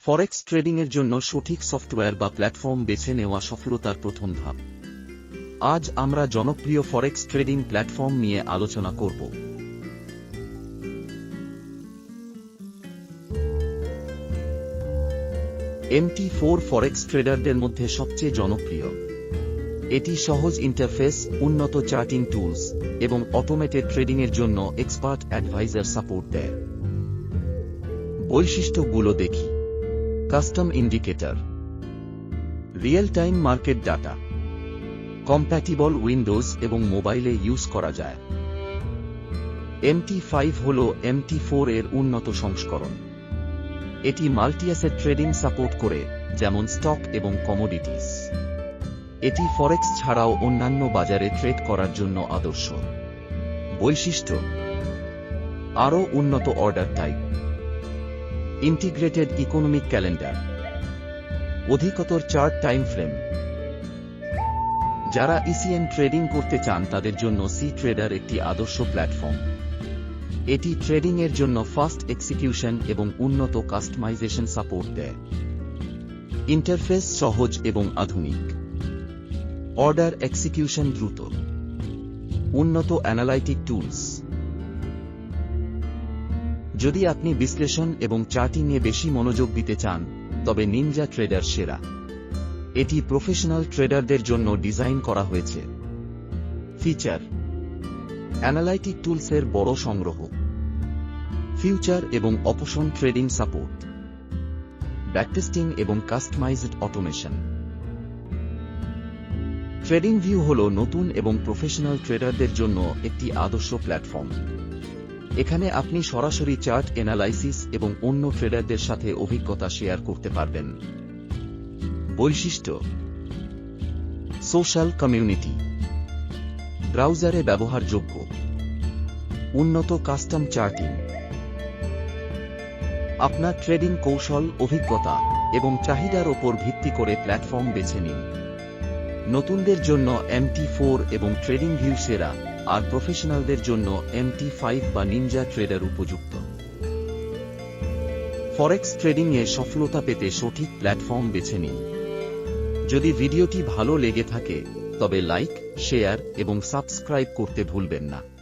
ফরেক্স ট্রেডিংয়ের জন্য সঠিক সফটওয়্যার বা প্ল্যাটফর্ম বেছে নেওয়া সফলতার প্রথম ধাপ। আজ আমরা জনপ্রিয় ফরেক্স ট্রেডিং প্ল্যাটফর্ম নিয়ে আলোচনা করব। এমটি ফোর ফরেক্স ট্রেডারদের মধ্যে সবচেয়ে জনপ্রিয়। এটি সহজ ইন্টারফেস উন্নত চার্টিং টুলস এবং অটোমেটেড ট্রেডিংয়ের জন্য এক্সপার্ট অ্যাডভাইজার সাপোর্ট দেয়। বৈশিষ্ট্যগুলো দেখি। Custom indicator. Real time market data. Compatible Windows এবং মোবাইলে ইউজ করা যায়। এমটি ফাইভ হল এমটি ফোর এর উন্নত সংস্করণ। এটি মাল্টিঅ্যাসেট ট্রেডিং সাপোর্ট করে, যেমন স্টক এবং কমোডিটিস। এটি ফরেক্স ছাড়াও অন্যান্য বাজারে ট্রেড করার জন্য আদর্শ। বৈশিষ্ট্য, আরও উন্নত order type. Integrated economic calendar অধিকতর চার্ট টাইম ফ্রেম। যারা ইসিএন ট্রেডিং করতে চান, তাদের জন্য সি ট্রেডার একটি আদর্শ প্ল্যাটফর্ম। এটি ট্রেডিং এর জন্য ফাস্ট এক্সিকিউশন এবং উন্নত কাস্টমাইজেশন সাপোর্ট দেয়। ইন্টারফেস সহজ এবং আধুনিক। অর্ডার এক্সিকিউশন দ্রুত। উন্নত অ্যানালাইটিক টুলস। যদি আপনি বিশ্লেষণ এবং চার্টিংয়ে বেশি মনোযোগ দিতে চান, তবে নিনজা ট্রেডার সেরা। এটি প্রফেশনাল ট্রেডারদের জন্য ডিজাইন করা হয়েছে। ফিচার অ্যানালাইটিক টুলসের বড় সংগ্রহ। ফিউচার এবং অপশন ট্রেডিং সাপোর্ট ব্যাকটেস্টিং এবং কাস্টমাইজড অটোমেশন ট্রেডিং ভিউ হল নতুন এবং প্রফেশনাল ট্রেডারদের জন্য একটি আদর্শ প্ল্যাটফর্ম এখানে আপনি সরাসরি চার্ট এনালাইসিস এবং অন্য ট্রেডারদের সাথে অভিজ্ঞতা শেয়ার করতে পারবেন। বৈশিষ্ট্য, সোশ্যাল কমিউনিটি, ব্রাউজারে ব্যবহারযোগ্য, উন্নত কাস্টম চার্টিং, আপনার ট্রেডিং কৌশল, অভিজ্ঞতা এবং চাহিদার ওপর ভিত্তি করে প্ল্যাটফর্ম বেছে নিন। নতুনদের জন্য এমটি ফোর এবং ট্রেডিং ভিউ সেরা। আর প্রফেশনালদের জন্য এমটি ফাইভ বা নিনজা ট্রেডার উপযুক্ত। ফরেক্স ট্রেডিংয়ে সফলতা পেতে সঠিক প্ল্যাটফর্ম বেছে নিন। যদি ভিডিওটি ভালো লেগে থাকে, তবে লাইক শেয়ার এবং সাবস্ক্রাইব করতে ভুলবেন না।